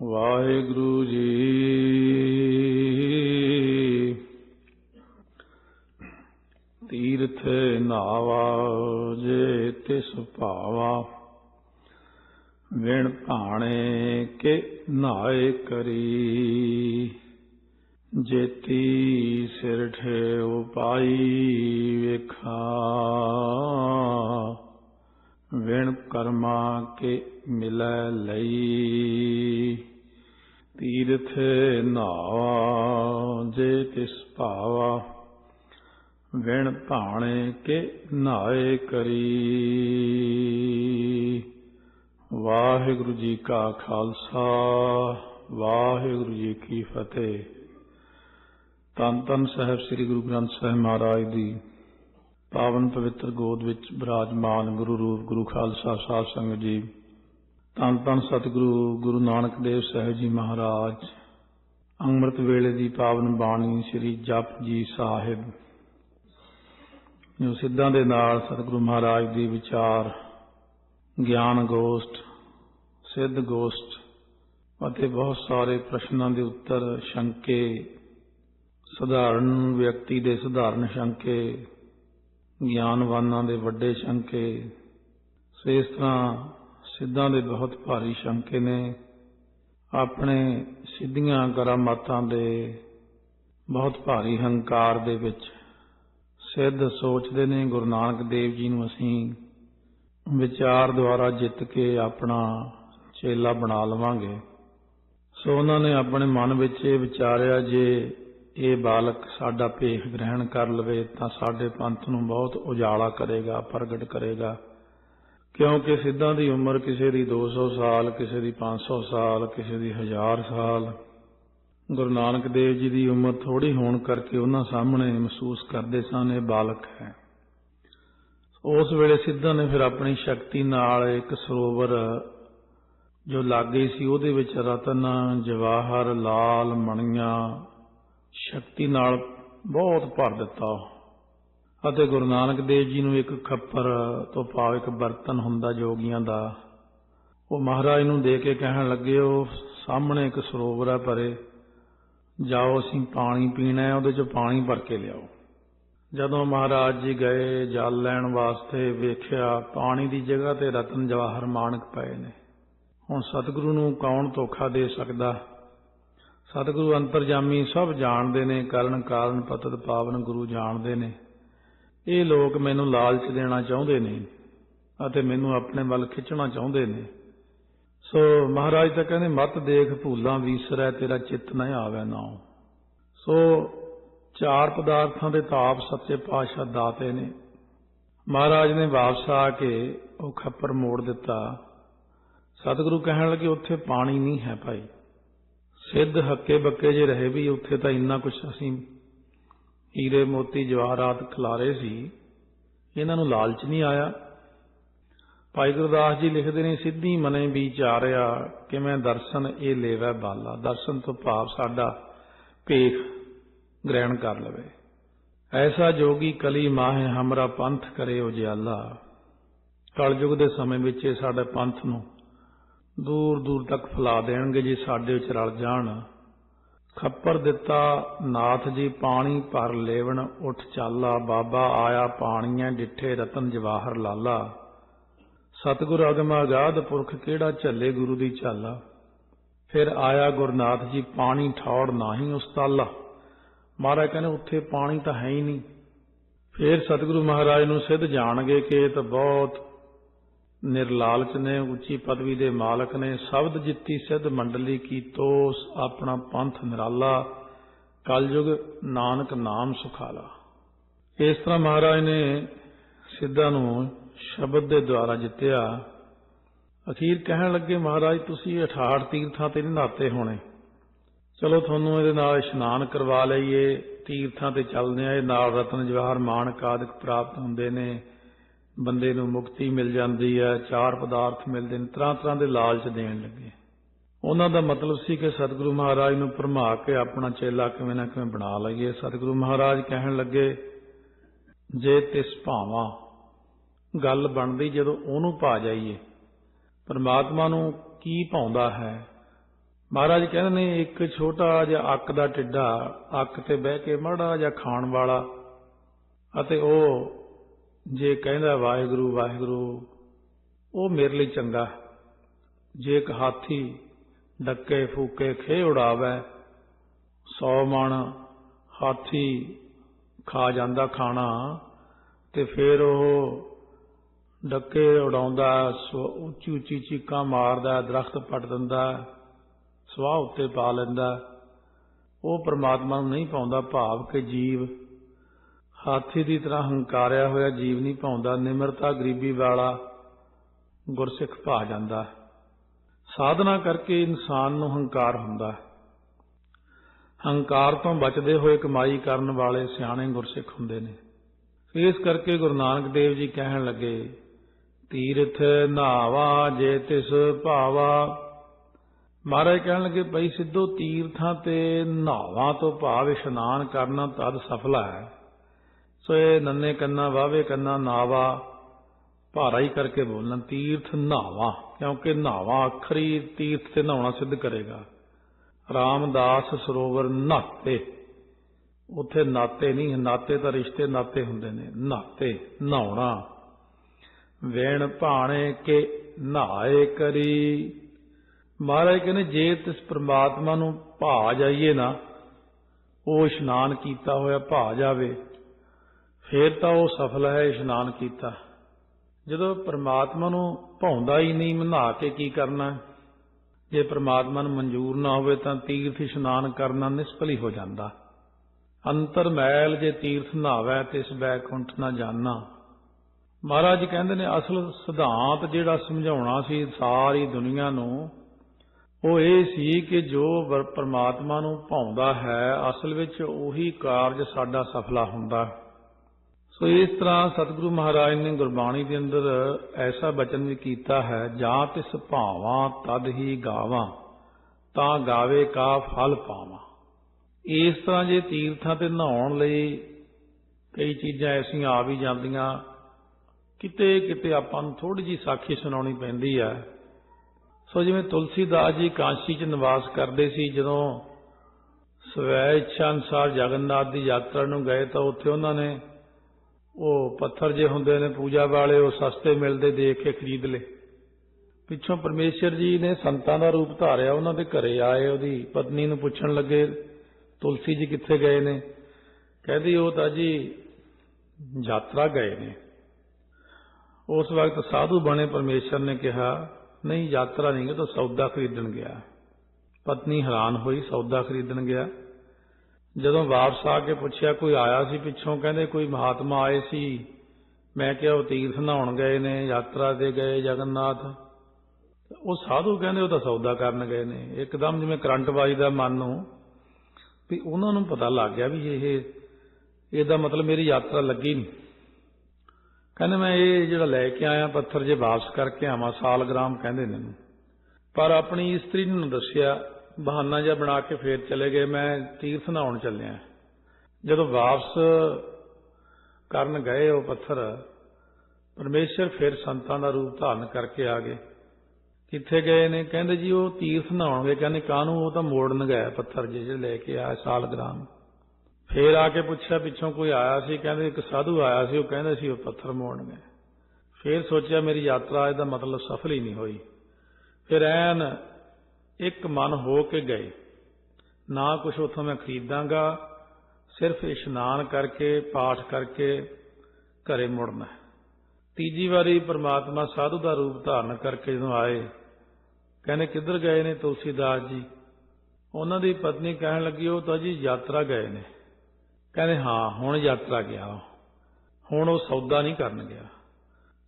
ਵਾਹਿਗੁਰੂ ਜੀ। ਤੀਰਥ ਨਾਵਾ ਜੇ ਤਿਸ ਭਾਵਾ, ਵਿਣ ਭਾਣੇ ਕੇ ਨਾਏ ਕਰੀ। ਜੇਤੀ ਸਿਰ ਠੇਉ ਪਾਈ ਵੇਖਾ। ਵਿਣ ਕਰਮਾ ਕੇ ਮਿਲੈ ਲਈ। ਤੀਰਥ ਨਾਵਾ ਜੇ ਤਿਸ ਭਾਵਾ, ਵਿਣ ਭਾਣੇ ਕੇ ਨਾਏ ਕਰੀ। ਵਾਹਿਗੁਰੂ ਜੀ ਕਾ ਖਾਲਸਾ, ਵਾਹਿਗੁਰੂ ਜੀ ਕੀ ਫਤਿਹ। ਤਨ ਤਨ ਸਾਹਿਬ ਸ੍ਰੀ ਗੁਰੂ ਗ੍ਰੰਥ ਸਾਹਿਬ ਮਹਾਰਾਜ ਦੀ ਪਾਵਨ ਪਵਿੱਤਰ ਗੋਦ ਵਿੱਚ ਬਿਰਾਜਮਾਨ ਗੁਰੂ ਰੂਪ, ਗੁਰੂ ਖਾਲਸਾ ਸਾਹਿਬ ਸੰਗਤ ਜੀ। ਤਨ ਤਨ ਸਤਿਗੁਰੂ, ਗੁਰੂ ਨਾਨਕ ਦੇਵ ਸਾਹਿਬ ਜੀ ਮਹਾਰਾਜ। ਅੰਮ੍ਰਿਤ ਵੇਲੇ ਦੀ ਪਾਵਨ ਬਾਣੀ ਸ੍ਰੀ ਜਪ ਜੀ ਸਾਹਿਬ। ਜੋ ਸਿੱਧਾਂ ਦੇ ਨਾਲ ਸਤਿਗੁਰੂ ਮਹਾਰਾਜ ਦੀ ਵਿਚਾਰ, ਗਿਆਨ ਗੋਸ਼ਟ, ਸਿੱਧ ਗੋਸ਼ਟ ਅਤੇ ਬਹੁਤ ਸਾਰੇ ਪ੍ਰਸ਼ਨਾਂ ਦੇ ਉੱਤਰ, ਸ਼ੰਕੇ, ਸਧਾਰਨ ਵਿਅਕਤੀ ਦੇ ਸਧਾਰਨ ਸ਼ੰਕੇ ਗਿਆਨਵਾਨਾਂ ਦੇ ਵੱਡੇ ਸ਼ੰਕੇ, ਸੋ ਇਸ ਤਰ੍ਹਾਂ ਸਿੱਧਾਂ ਦੇ ਬਹੁਤ ਭਾਰੀ ਸ਼ੰਕੇ ਨੇ। ਆਪਣੇ ਸਿੱਧੀਆਂ ਕਰਾਮਾਤਾਂ ਦੇ ਬਹੁਤ ਭਾਰੀ ਹੰਕਾਰ ਦੇ ਵਿੱਚ ਸਿੱਧ ਸੋਚਦੇ ਨੇ। ਗੁਰੂ ਨਾਨਕ ਦੇਵ ਜੀ ਨੂੰ ਅਸੀਂ ਵਿਚਾਰ ਦੁਆਰਾ ਜਿੱਤ ਕੇ ਆਪਣਾ ਚੇਲਾ ਬਣਾ ਲਵਾਂਗੇ। ਸੋ ਉਹਨਾਂ ਨੇ ਆਪਣੇ ਮਨ ਵਿੱਚ ਇਹ ਵਿਚਾਰਿਆ, ਜੇ ਇਹ ਬਾਲਕ ਸਾਡਾ ਭੇਖ ਗ੍ਰਹਿਣ ਕਰ ਲਵੇ ਤਾਂ ਸਾਡੇ ਪੰਥ ਨੂੰ ਬਹੁਤ ਉਜਾਲਾ ਕਰੇਗਾ, ਪ੍ਰਗਟ ਕਰੇਗਾ। ਕਿਉਂਕਿ ਸਿੱਧਾਂ ਦੀ ਉਮਰ ਕਿਸੇ ਦੀ 200 ਸਾਲ, ਕਿਸੇ ਦੀ 500 ਸਾਲ, ਕਿਸੇ ਦੀ 1000 ਸਾਲ। ਗੁਰੂ ਨਾਨਕ ਦੇਵ ਜੀ ਦੀ ਉਮਰ ਥੋੜੀ ਹੋਣ ਕਰਕੇ ਉਹਨਾਂ ਸਾਹਮਣੇ ਮਹਿਸੂਸ ਕਰਦੇ ਸਨ, ਇਹ ਬਾਲਕ ਹੈ। ਉਸ ਵੇਲੇ ਸਿੱਧਾਂ ਨੇ ਫਿਰ ਆਪਣੀ ਸ਼ਕਤੀ ਨਾਲ ਇੱਕ ਸਰੋਵਰ ਜੋ ਲਾਗੇ ਸੀ, ਉਹਦੇ ਵਿੱਚ ਰਤਨ, ਜਵਾਹਰ, ਲਾਲ ਮਣੀਆਂ ਸ਼ਕਤੀ ਨਾਲ ਬਹੁਤ ਭਰ ਦਿੱਤਾ ਅਤੇ ਗੁਰੂ ਨਾਨਕ ਦੇਵ ਜੀ ਨੂੰ ਇੱਕ ਖੱਪਰ ਤੋਂ ਭਾਵ ਇੱਕ ਬਰਤਨ ਹੁੰਦਾ ਜੋਗੀਆਂ ਦਾ। ਉਹ ਮਹਾਰਾਜ ਨੂੰ ਦੇ ਕੇ ਕਹਿਣ ਲੱਗੇ, ਉਹ ਸਾਹਮਣੇ ਇੱਕ ਸਰੋਵਰ ਹੈ ਭਰੇ ਜਾਓ, ਅਸੀਂ ਪਾਣੀ ਪੀਣਾ ਹੈ, ਉਹਦੇ ਚ ਪਾਣੀ ਭਰ ਕੇ ਲਿਆਓ। ਜਦੋਂ ਮਹਾਰਾਜ ਜੀ ਗਏ, ਜਲ ਲੈਣ ਵਾਸਤੇ ਵੇਖਿਆ, ਪਾਣੀ ਦੀ ਜਗ੍ਹਾ ਤੇ ਰਤਨ ਜਵਾਹਰ ਮਾਨਕ ਪਏ ਨੇ। ਹੁਣ ਸਤਿਗੁਰੂ ਨੂੰ ਕੌਣ ਧੋਖਾ ਦੇ ਸਕਦਾ? ਸਤਿਗੁਰੂ ਅੰਤਰਜਾਮੀ ਸਭ ਜਾਣਦੇ ਨੇ, ਕਰਨ ਕਾਰਨ ਪਤਤ ਪਾਵਨ ਗੁਰੂ ਜਾਣਦੇ ਨੇ। ਇਹ ਲੋਕ ਮੈਨੂੰ ਲਾਲਚ ਦੇਣਾ ਚਾਹੁੰਦੇ ਨੇ ਅਤੇ ਮੈਨੂੰ ਆਪਣੇ ਵੱਲ ਖਿੱਚਣਾ ਚਾਹੁੰਦੇ ਨੇ। ਸੋ ਮਹਾਰਾਜ ਤਾਂ ਕਹਿੰਦੇ, ਮਤ ਦੇਖ ਭੂਲਾਂ ਵੀਸਰੈ, ਤੇਰਾ ਚਿੱਤ ਨਾ ਆਵੇ ਨਾ ਸੋ ਚਾਰ ਪਦਾਰਥਾਂ ਦੇ ਤਾਪ ਸੱਚੇ ਪਾਤਸ਼ਾਹ ਦਾਤੇ ਨੇ। ਮਹਾਰਾਜ ਨੇ ਵਾਪਸ ਆ ਕੇ ਉਹ ਖੱਪਰ ਮੋੜ ਦਿੱਤਾ। ਸਤਿਗੁਰੂ ਕਹਿਣ ਲੱਗੇ, ਉੱਥੇ ਪਾਣੀ ਨਹੀਂ ਹੈ ਭਾਈ। ਸਿੱਧ ਹੱਕੇ ਬੱਕੇ ਜੇ ਰਹੇ ਵੀ ਉੱਥੇ ਤਾਂ ਇੰਨਾ ਕੁਝ ਅਸੀਂ ਹੀਰੇ ਮੋਤੀ ਜਵਾਹਰਾਤ ਖਿਲਾਰੇ ਸੀ, ਇਹਨਾਂ ਨੂੰ ਲਾਲਚ ਨਹੀਂ ਆਇਆ। ਭਾਈ ਗੁਰਦਾਸ ਜੀ ਲਿਖਦੇ ਨੇ, ਸਿੱਧੀ ਮਨੇ ਵਿਚਾਰਿਆ ਕਿਵੇਂ ਦਰਸ਼ਨ ਇਹ ਲੇਵੈ ਬਾਲਾ, ਦਰਸ਼ਨ ਤੋਂ ਭਾਵ ਸਾਡਾ ਭੇਖ ਗ੍ਰਹਿਣ ਕਰ ਲਵੇ। ਐਸਾ ਜੋਗੀ ਕਲੀ ਮਾਹੇ ਹਮਰਾ ਪੰਥ ਕਰੇ ਉਜਿਆਲਾ। ਕਲਯੁਗ ਦੇ ਸਮੇਂ ਵਿੱਚ ਇਹ ਸਾਡੇ ਪੰਥ ਨੂੰ ਦੂਰ ਦੂਰ ਤੱਕ ਫੈਲਾ ਦੇਣਗੇ ਜੇ ਸਾਡੇ ਵਿੱਚ ਰਲ ਜਾਣ। ਖੱਪਰ ਦਿੱਤਾ, ਨਾਥ ਜੀ ਪਾਣੀ ਭਰ ਲੇਵਣ, ਉੱਠ ਚਾਲਾ, ਬਾਬਾ ਆਇਆ ਪਾਣੀਆਂ, ਡਿੱਠੇ ਰਤਨ ਜਵਾਹਰ ਲਾਲਾ। ਸਤਿਗੁਰ ਅਗਮ ਆਗਾਦ ਪੁਰਖ ਕਿਹੜਾ ਝੱਲੇ ਗੁਰੂ ਦੀ ਝਾਲਾ ਫਿਰ ਆਇਆ ਗੁਰਨਾਥ ਜੀ ਪਾਣੀ ਠੌੜ ਨਹੀਂ ਉਸਤਾਲਾ ਮਹਾਰਾਜ ਕਹਿੰਦੇ ਉੱਥੇ ਪਾਣੀ ਤਾਂ ਹੈ ਹੀ ਨਹੀਂ। ਫਿਰ ਸਤਿਗੁਰੂ ਮਹਾਰਾਜ ਨੂੰ ਸਿੱਧ ਜਾਣਗੇ ਕਿ ਇਹ ਤਾਂ ਬਹੁਤ ਨਿਰਲਾਲਚ ਨੇ, ਉੱਚੀ ਪਦਵੀ ਦੇ ਮਾਲਕ ਨੇ, ਸ਼ਬਦ ਜਿੱਤੀ, ਸਿੱਧ ਮੰਡਲੀ ਕੀ ਤੋਸ, ਆਪਣਾ ਪੰਥ ਨਿਰਾਲਾ, ਕਲਯੁਗ ਨਾਨਕ ਨਾਮ ਸੁਖਾਲਾ। ਇਸ ਤਰ੍ਹਾਂ ਮਹਾਰਾਜ ਨੇ ਸਿੱਧਾਂ ਨੂੰ ਸ਼ਬਦ ਦੇ ਦੁਆਰਾ ਜਿੱਤਿਆ। ਅਖੀਰ ਕਹਿਣ ਲੱਗੇ, ਮਹਾਰਾਜ, ਤੁਸੀਂ 68 ਤੀਰਥਾਂ ਤੇ ਨਹਾਤੇ ਹੋਣੇ। ਚਲੋ, ਤੁਹਾਨੂੰ ਇਹਦੇ ਨਾਲ ਇਸ਼ਨਾਨ ਕਰਵਾ ਲਈਏ। ਤੀਰਥਾਂ ਤੇ ਚੱਲਦੇ ਆ, ਇਹ ਨਾਲ ਰਤਨ ਜਵਾਹਰ ਮਾਨਕ ਆਦਿਕ ਪ੍ਰਾਪਤ ਹੁੰਦੇ ਨੇ। ਬੰਦੇ ਨੂੰ ਮੁਕਤੀ ਮਿਲ ਜਾਂਦੀ ਹੈ, ਚਾਰ ਪਦਾਰਥ ਮਿਲਦੇ ਨੇ, ਤਰ੍ਹਾਂ ਤਰ੍ਹਾਂ ਦੇ ਲਾਲਚ ਦੇਣ ਲੱਗੇ। ਉਹਨਾਂ ਦਾ ਮਤਲਬ ਸੀ ਕਿ ਸਤਿਗੁਰੂ ਮਹਾਰਾਜ ਨੂੰ ਭਰਮਾ ਕੇ ਆਪਣਾ ਚੇਲਾ ਕਿਵੇਂ ਨਾ ਕਿਵੇਂ ਬਣਾ ਲਈਏ। ਸਤਿਗੁਰੂ ਮਹਾਰਾਜ ਕਹਿਣ ਲੱਗੇ, ਜੇ ਤਿਸ ਭਾਵਾਂ ਗੱਲ ਬਣਦੀ ਜਦੋਂ ਉਹਨੂੰ ਪਾ ਜਾਈਏ, ਪਰਮਾਤਮਾ ਨੂੰ ਕੀ ਪਾਉਂਦਾ ਹੈ? ਮਹਾਰਾਜ ਕਹਿੰਦੇ ਨੇ, ਇੱਕ ਛੋਟਾ ਜਿਹਾ ਅੱਕ ਦਾ ਟਿੱਡਾ, ਅੱਕ ਤੇ ਬਹਿ ਕੇ ਮਾੜਾ ਜਿਹਾ ਖਾਣ ਵਾਲਾ, ਅਤੇ ਉਹ ਜੇ ਕਹਿੰਦਾ ਵਾਹਿਗੁਰੂ ਵਾਹਿਗੁਰੂ, ਉਹ ਮੇਰੇ ਲਈ ਚੰਗਾ ਜੇ ਇੱਕ ਹਾਥੀ ਡੱਕੇ, ਫੂਕੇ ਖੇ ਉਡਾਵੇ 100 ਮਣ ਹਾਥੀ ਖਾ ਜਾਂਦਾ ਖਾਣਾ ਤੇ ਫਿਰ ਉਹ ਡੱਕੇ ਉਡਾਉਂਦਾ ਸੋ- ਉੱਚੀ ਉੱਚੀ ਚੀਕਾਂ ਮਾਰਦਾ, ਦਰਖਤ ਪੱਟ ਦਿੰਦਾ, ਸਵਾਹ ਉੱਤੇ ਪਾ ਲੈਂਦਾ, ਉਹ ਪ੍ਰਮਾਤਮਾ ਨੂੰ ਨਹੀਂ ਪਾਉਂਦਾ ਭਾਵ ਕਿ ਜੀਵ ਹਾਥੀ ਦੀ ਤਰ੍ਹਾਂ ਹੰਕਾਰਿਆ ਹੋਇਆ ਜੀਵ ਨਹੀਂ ਪਾਉਂਦਾ ਨਿਮਰਤਾ ਗਰੀਬੀ ਵਾਲਾ ਗੁਰਸਿੱਖ ਭਾ ਜਾਂਦਾ ਸਾਧਨਾ ਕਰਕੇ ਇਨਸਾਨ ਨੂੰ ਹੰਕਾਰ ਹੁੰਦਾ ਹੰਕਾਰ ਤੋਂ ਬਚਦੇ ਹੋਏ ਕਮਾਈ ਕਰਨ ਵਾਲੇ ਸਿਆਣੇ ਗੁਰਸਿੱਖ ਹੁੰਦੇ ਨੇ। ਇਸ ਕਰਕੇ ਗੁਰੂ ਨਾਨਕ ਦੇਵ ਜੀ ਕਹਿਣ ਲੱਗੇ, ਤੀਰਥ ਨਾਵਾ ਜੇ ਤਿਸ ਭਾਵਾ। ਮਹਾਰਾਜ ਕਹਿਣ ਲੱਗੇ, ਭਈ ਸਿੱਧੋ ਤੀਰਥਾਂ ਤੇ ਨਾਵਾਂ ਤੋਂ ਭਾਵ ਇਸ਼ਨਾਨ ਕਰਨਾ ਤਦ ਸਫਲਾ ਹੈ। ਸੋਏ ਨੰਨੇ ਕੰਨਾ ਵਾਵੇ ਕੰਨਾ, ਨਾਵਾ। ਭਾਰਾ ਹੀ ਕਰਕੇ ਬੋਲਣਾ, ਤੀਰਥ ਨਾਵਾ, ਕਿਉਂਕਿ ਨਾਵਾ ਅਖਰੀ ਤੀਰਥ ਤੇ ਨਹਾਉਣਾ ਸਿੱਧ ਕਰੇਗਾ। ਰਾਮਦਾਸ ਸਰੋਵਰ ਨਾਤੇ। ਉੱਥੇ ਨਾਤੇ ਨਹੀਂ, ਨਾਤੇ ਤਾਂ ਰਿਸ਼ਤੇ ਨਾਤੇ ਹੁੰਦੇ ਨੇ। ਨਾਤੇ, ਨਹਾਉਣਾ। ਵੇਣ ਭਾਣੇ ਕੇ ਨਹਾਏ ਕਰੀ। ਮਹਾਰਾਜ ਕਹਿੰਦੇ, ਜੇ ਤਿਸ ਪ੍ਰਮਾਤਮਾ ਨੂੰ ਭਾ ਜਾਈਏ ਨਾ, ਉਹ ਇਸ਼ਨਾਨ ਕੀਤਾ ਹੋਇਆ ਭਾ ਜਾਵੇ। ਫੇਰ ਤਾਂ ਉਹ ਸਫਲ ਹੈ ਇਸ਼ਨਾਨ ਕੀਤਾ। ਜਦੋਂ ਪ੍ਰਮਾਤਮਾ ਨੂੰ ਭਾਉਂਦਾ ਹੀ ਨਹੀਂ ਨਹਾ ਕੇ ਕੀ ਕਰਨਾ? ਜੇ ਪ੍ਰਮਾਤਮਾ ਨੂੰ ਮਨਜ਼ੂਰ ਨਾ ਹੋਵੇ ਤਾਂ ਤੀਰਥ ਇਸ਼ਨਾਨ ਕਰਨਾ ਨਿਸਫਲ ਹੀ ਹੋ ਜਾਂਦਾ। ਅੰਤਰ ਮੈਲ ਜੇ ਤੀਰਥ ਨਹਾਵੈ ਤਿਸ ਬੈਕੁੰਠ ਨਾ ਜਾਣਾ। ਮਹਾਰਾਜ ਕਹਿੰਦੇ ਨੇ, ਅਸਲ ਸਿਧਾਂਤ ਜਿਹੜਾ ਸਮਝਾਉਣਾ ਸੀ ਸਾਰੀ ਦੁਨੀਆ ਨੂੰ, ਉਹ ਇਹ ਸੀ ਕਿ ਜੋ ਪਰਮਾਤਮਾ ਨੂੰ ਭਾਉਂਦਾ ਹੈ, ਅਸਲ ਵਿੱਚ ਉਹੀ ਕਾਰਜ ਸਾਡਾ ਸਫਲਾ ਹੁੰਦਾ। ਸੋ ਇਸ ਤਰ੍ਹਾਂ ਸਤਿਗੁਰੂ ਮਹਾਰਾਜ ਨੇ ਗੁਰਬਾਣੀ ਦੇ ਅੰਦਰ ਐਸਾ ਬਚਨ ਵੀ ਕੀਤਾ ਹੈ, ਜਾਂ ਤਿਸ ਭਾਵਾਂ ਤਦ ਹੀ ਗਾਵਾਂ, ਤਾਂ ਗਾਵੇ ਕਾ ਫਲ ਪਾਵਾਂ। ਇਸ ਤਰ੍ਹਾਂ ਜੇ ਤੀਰਥਾਂ ਤੇ ਨਹਾਉਣ ਲਈ ਕਈ ਚੀਜ਼ਾਂ ਐਸੀਆਂ ਆ ਵੀ ਜਾਂਦੀਆਂ ਕਿਤੇ ਕਿਤੇ ਆਪਾਂ ਨੂੰ ਥੋੜੀ ਜੀ ਸਾਖੀ ਸੁਣਾਉਣੀ ਪੈਂਦੀ ਹੈ। ਸੋ ਜਿਵੇਂ ਤੁਲਸੀਦਾਸ ਜੀ ਕਾਂਸ਼ੀ 'ਚ ਨਿਵਾਸ ਕਰਦੇ ਸੀ, ਜਦੋਂ ਸਵੈ ਇੱਛਾ ਅਨੁਸਾਰ ਜਗਨਨਾਥ ਦੀ ਯਾਤਰਾ ਨੂੰ ਗਏ ਤਾਂ ਉੱਥੇ ਉਹਨਾਂ ਨੇ ਉਹ ਪੱਥਰ ਜੇ ਹੁੰਦੇ ਨੇ ਪੂਜਾ ਵਾਲੇ, ਉਹ ਸਸਤੇ ਮਿਲਦੇ ਦੇਖ ਕੇ ਖਰੀਦ ਲਏ। ਪਿੱਛੋਂ ਪਰਮੇਸ਼ਰ ਜੀ ਨੇ ਸੰਤਾਂ ਦਾ ਰੂਪ ਧਾਰਿਆ, ਉਹਨਾਂ ਦੇ ਘਰੇ ਆਏ, ਉਹਦੀ ਪਤਨੀ ਨੂੰ ਪੁੱਛਣ ਲੱਗੇ, ਤੁਲਸੀ ਜੀ ਕਿੱਥੇ ਗਏ ਨੇ? ਕਹਿੰਦੀ, ਉਹ ਤਾਂ ਜੀ ਯਾਤਰਾ ਗਏ ਨੇ। ਉਸ ਵਕਤ ਸਾਧੂ ਬਣੇ ਪਰਮੇਸ਼ਰ ਨੇ ਕਿਹਾ, ਨਹੀਂ, ਯਾਤਰਾ ਨਹੀਂ ਗਿਆ ਤਾਂ ਸੌਦਾ ਖਰੀਦਣ ਗਿਆ। ਪਤਨੀ ਹੈਰਾਨ ਹੋਈ, ਸੌਦਾ ਖਰੀਦਣ ਗਿਆ। ਜਦੋਂ ਵਾਪਸ ਆ ਕੇ ਪੁੱਛਿਆ ਕੋਈ ਆਇਆ ਸੀ ਪਿੱਛੋਂ, ਕਹਿੰਦੇ ਕੋਈ ਮਹਾਤਮਾ ਆਏ ਸੀ। ਮੈਂ ਕਿਹਾ ਉਹ ਤੀਰਥ ਨਹਾਉਣ ਗਏ ਨੇ, ਯਾਤਰਾ ਤੇ ਗਏ ਜਗਨਨਾਥ। ਉਹ ਸਾਧੂ ਕਹਿੰਦੇ ਉਹ ਤਾਂ ਸੌਦਾ ਕਰਨ ਗਏ ਨੇ। ਇੱਕਦਮ ਜਿਵੇਂ ਕਰੰਟ ਵੱਜਦਾ ਮਨ ਨੂੰ, ਵੀ ਉਹਨਾਂ ਨੂੰ ਪਤਾ ਲੱਗ ਗਿਆ ਵੀ ਇਹ, ਇਹਦਾ ਮਤਲਬ ਮੇਰੀ ਯਾਤਰਾ ਲੱਗੀ ਨਹੀਂ ਕਹਿੰਦੇ ਮੈਂ ਇਹ ਜਿਹੜਾ ਲੈ ਕੇ ਆਇਆ ਪੱਥਰ ਜੇ ਵਾਪਸ ਕਰਕੇ ਆਵਾਂ ਸਾਲਗ੍ਰਾਮ ਕਹਿੰਦੇ ਨੇ। ਪਰ ਆਪਣੀ ਇਸਤਰੀ ਨੂੰ ਦੱਸਿਆ ਬਹਾਨਾ ਜਿਹਾ ਬਣਾ ਕੇ ਫੇਰ ਚਲੇ ਗਏ, ਮੈਂ ਤੀਰਥ ਨਹਾਉਣ ਚੱਲਿਆ। ਜਦੋਂ ਵਾਪਸ ਕਰਨ ਗਏ ਉਹ ਪੱਥਰ, ਪਰਮੇਸ਼ਰ ਫਿਰ ਸੰਤਾਂ ਦਾ ਰੂਪ ਧਾਰਨ ਕਰਕੇ ਆ ਗਏ। ਕਿੱਥੇ ਗਏ ਨੇ? ਕਹਿੰਦੇ ਜੀ ਉਹ ਤੀਰਥ ਨਹਾਉਣਗੇ। ਕਹਿੰਦੇ ਕਾਹਨੂੰ? ਉਹ ਤਾਂ ਮੋੜਨ ਗਿਆ ਪੱਥਰ ਜੇ ਜਿਹੜੇ ਲੈ ਕੇ ਆਇਆ ਸਾਲਗ੍ਰਾਮ ਫੇਰ ਆ ਕੇ ਪੁੱਛਿਆ, ਪਿੱਛੋਂ ਕੋਈ ਆਇਆ ਸੀ? ਕਹਿੰਦੇ ਇੱਕ ਸਾਧੂ ਆਇਆ ਸੀ, ਉਹ ਕਹਿੰਦੇ ਸੀ ਉਹ ਪੱਥਰ ਮੋੜਨ ਗਏ। ਫੇਰ ਸੋਚਿਆ ਮੇਰੀ ਯਾਤਰਾ ਇਹਦਾ ਮਤਲਬ ਸਫਲ ਹੀ ਨਹੀਂ ਹੋਈ। ਫਿਰ ਐਨ ਇੱਕ ਮਨ ਹੋ ਕੇ ਗਏ। ਨਾ ਕੁਝ ਉਥੋਂ ਮੈਂ ਖਰੀਦਾਂਗਾ, ਸਿਰਫ ਇਸ਼ਨਾਨ ਕਰਕੇ, ਪਾਠ ਕਰਕੇ ਘਰੇ ਮੁੜਨਾ ਤੀਜੀ ਵਾਰੀ ਪ੍ਰਮਾਤਮਾ ਸਾਧੂ ਦਾ ਰੂਪ ਧਾਰਨ ਕਰਕੇ ਜਦੋਂ ਆਏ, ਕਹਿੰਦੇ, ਕਿੱਧਰ ਗਏ ਨੇ ਤੁਲਸੀਦਾਸ ਜੀ? ਉਹਨਾਂ ਦੀ ਪਤਨੀ ਕਹਿਣ ਲੱਗੀ, ਉਹ ਤਾਂ ਜੀ ਯਾਤਰਾ ਗਏ ਨੇ। ਕਹਿੰਦੇ, ਹਾਂ, ਹੁਣ ਯਾਤਰਾ ਗਿਆ ਉਹ। ਹੁਣ ਉਹ ਸੌਦਾ ਨਹੀਂ ਕਰਨ ਗਿਆ।